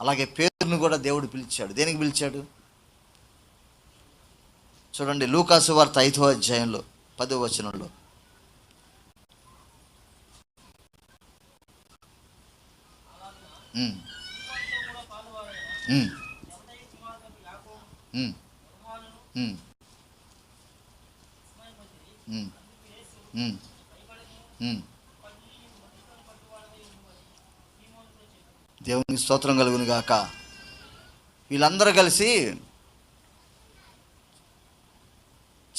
అలాగే పేరును కూడా దేవుడు పిలిచాడు. దేనికి పిలిచాడు? చూడండి లూకాసు వార్త ఐదో అధ్యాయంలో పదో వచనంలో. Mm. దేవుని స్తోత్రం కలుగును గాక. వీళ్ళందరూ కలిసి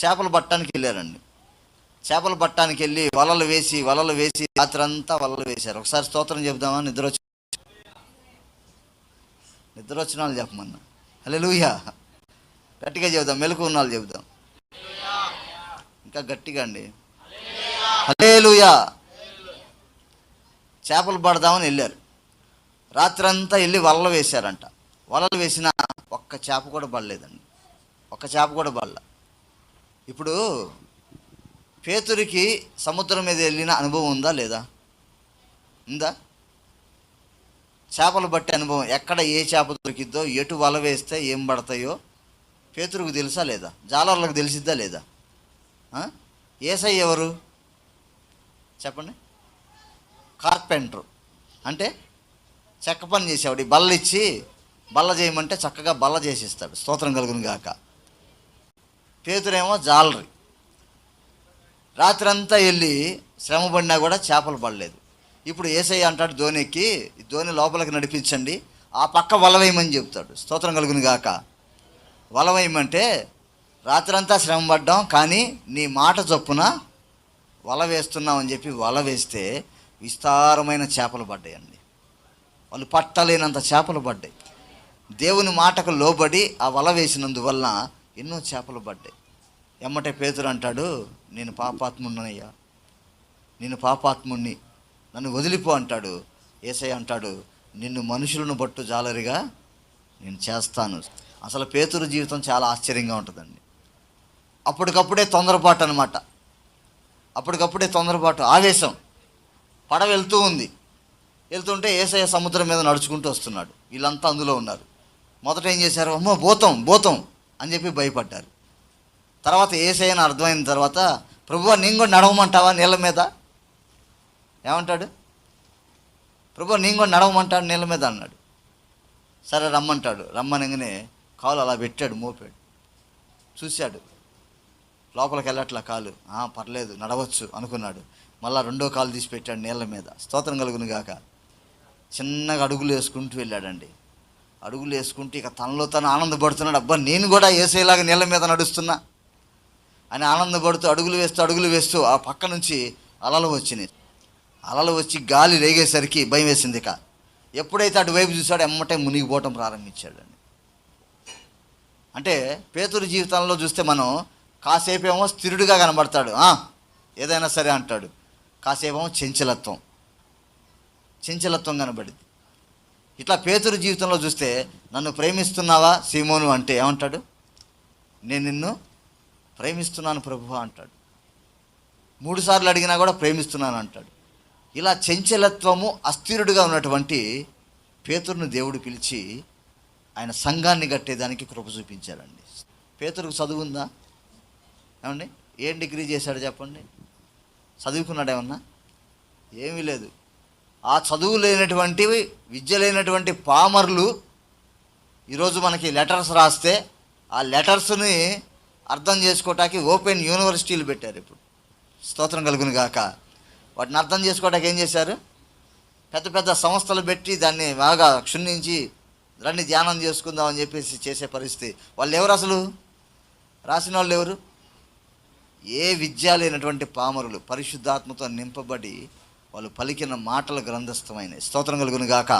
చేపలు పట్టడానికి వెళ్ళారండి. చేపలు పట్టడానికి వెళ్ళి వలలు వేసి వలలు వేసి రాత్రి అంతా వలలు వేశారు. ఒకసారి స్తోత్రం చెబుదామా? నిద్ర వచ్చి నిద్ర వచ్చిన వాళ్ళు చెప్పమన్నా. లూయా గట్టిగా చెబుదాం. మెలకు ఉన్న వాళ్ళు చెబుదాం. ఇంకా గట్టిగా అండి. హలే చేపలు పడదామని వెళ్ళారు. రాత్రంతా వెళ్ళి వలలు వేశారంట. వలలు వేసిన ఒక్క చేప కూడా పడలేదండి. ఒక్క చేప కూడా పడల. ఇప్పుడు పేతురికి సముద్రం మీద వెళ్ళిన అనుభవం ఉందా లేదా? ఉందా? చేపలు పట్టే అనుభవం ఎక్కడ ఏ చేప దొరికిద్దో ఎటు వల వేస్తే ఏం పడతాయో పేతురుకు తెలుసా లేదా? జాలర్లకు తెలిసిద్దా లేదా? ఏసై ఎవరు? చెప్పండి. కార్పెంటర్. అంటే చెక్క పని చేసేవాడు. ఈ బల్ల ఇచ్చి బల్ల చేయమంటే చక్కగా బల్ల చేసిస్తాడు. స్తోత్రం కలుగును గాక. పేతురేమో జాలరి. రాత్రంతా వెళ్ళి శ్రమ పడినా కూడా చేపలు పడలేదు. ఇప్పుడు ఏసై అంటాడు ధోనికి ధోని లోపలికి నడిపించండి. ఆ పక్క వల వేయమని చెప్తాడు. స్తోత్రం కలుగును గాక. వల వేయమంటే రాత్రంతా శ్రమ పడ్డాం కానీ నీ మాట చొప్పున వల వేస్తున్నామని చెప్పి వల వేస్తే విస్తారమైన చేపలు పడ్డాయండి. వాళ్ళు పట్టలేనంత చేపలు పడ్డాయి. దేవుని మాటకు లోబడి ఆ వల వేసినందువల్ల ఎన్నో చేపలు పడ్డాయి. ఎమ్మటే పేతురు అంటాడు నేను పాపాత్ముడినయ్యా నేను పాపాత్ముణ్ణి. నన్ను వదిలిపో అంటాడు. ఏసై అంటాడు నిన్ను మనుషులను బట్టు జాలరిగా నేను చేస్తాను. అసలు పేతురు జీవితం చాలా ఆశ్చర్యంగా ఉంటుందండి. అప్పటికప్పుడే తొందరపాటు అనమాట అప్పటికప్పుడే తొందరపాటు ఆవేశం. పడవ వెళ్తూ ఉంది. వెళ్తుంటే ఏసయ్య సముద్రం మీద నడుచుకుంటూ వస్తున్నాడు. వీళ్ళంతా అందులో ఉన్నారు. మొదట ఏం చేశారు? అమ్మో భూతం భూతం అని చెప్పి భయపడ్డారు. తర్వాత ఏసయ్యని అర్థమైన తర్వాత ప్రభు నేను కూడా నడవమంటావా నీళ్ళ మీద? ఏమంటాడు? ప్రభు నేను కూడా నడవమంటాడు నీళ్ళ మీద? అన్నాడు. సరే రమ్మంటాడు. రమ్మనగానే కాలు అలా పెట్టాడు మోపాడు. చూశాడు. లోపలికి వెళ్ళట్లా కాలు. పర్లేదు నడవచ్చు అనుకున్నాడు. మళ్ళీ రెండో కాలు తీసి పెట్టాడు నీళ్ళ మీద. స్తోత్రం కలుగును గాక. చిన్నగా అడుగులు వేసుకుంటూ వెళ్ళాడండి. అడుగులు వేసుకుంటూ ఇక తనలో తను ఆనందపడుతున్నాడు. అబ్బా నేను కూడా వేసేలాగా నీళ్ళ మీద నడుస్తున్నా. అని ఆనందపడుతూ అడుగులు వేస్తూ అడుగులు వేస్తూ ఆ పక్క నుంచి అలలు వచ్చినాయి. అలలు వచ్చి గాలి రేగేసరికి భయం వేసింది ఇక. ఎప్పుడైతే అటువైపు చూసాడో ఎమ్మటే మునిగిపోవటం ప్రారంభించాడండి. అంటే పేతురు జీవితంలో చూస్తే మనం కాసేపేమో స్థిరుడుగా స్థిరుడిగా కనబడతాడు. ఏదైనా సరే అంటాడు. కాసేపు ఏమో చెంచలత్వం. చంచలత్వం కనబడింది. ఇట్లా పేతురు జీవితంలో చూస్తే నన్ను ప్రేమిస్తున్నావా సీమోను అంటే ఏమంటాడు? నేను నిన్ను ప్రేమిస్తున్నాను ప్రభు అంటాడు. మూడుసార్లు అడిగినా కూడా ప్రేమిస్తున్నాను అంటాడు. ఇలా చంచలత్వము అస్థిరుడిగా ఉన్నటువంటి పేతురును దేవుడు పిలిచి ఆయన సంఘాన్ని కట్టేదానికి కృప చూపించాడండి. పేతురుకు చదువు ఉందా ఏమండి? ఏం డిగ్రీ చేశాడు చెప్పండి? చదువుకున్నాడు ఏమన్నా? ఏమీ లేదు. ఆ చదువు లేనటువంటి విద్య లేనటువంటి పామర్లు ఈరోజు మనకి లెటర్స్ రాస్తే ఆ లెటర్స్ని అర్థం చేసుకోవటానికి ఓపెన్ యూనివర్సిటీలు పెట్టారు ఇప్పుడు. స్తోత్రం కలుగును గాక. వాటిని అర్థం చేసుకోవడానికి ఏం చేశారు? పెద్ద పెద్ద సంస్థలు పెట్టి దాన్ని బాగా క్షుణ్ణించి రండి ధ్యానం చేసుకుందాం అని చెప్పేసి చేసే పరిస్థితి. వాళ్ళు ఎవరు అసలు? రాసిన వాళ్ళు ఎవరు? ఏ విద్య లేనటువంటి పామరులు పరిశుద్ధాత్మతో నింపబడి వాళ్ళు పలికిన మాటల గ్రంథస్థమైన స్తోత్రం కలుగును గాక.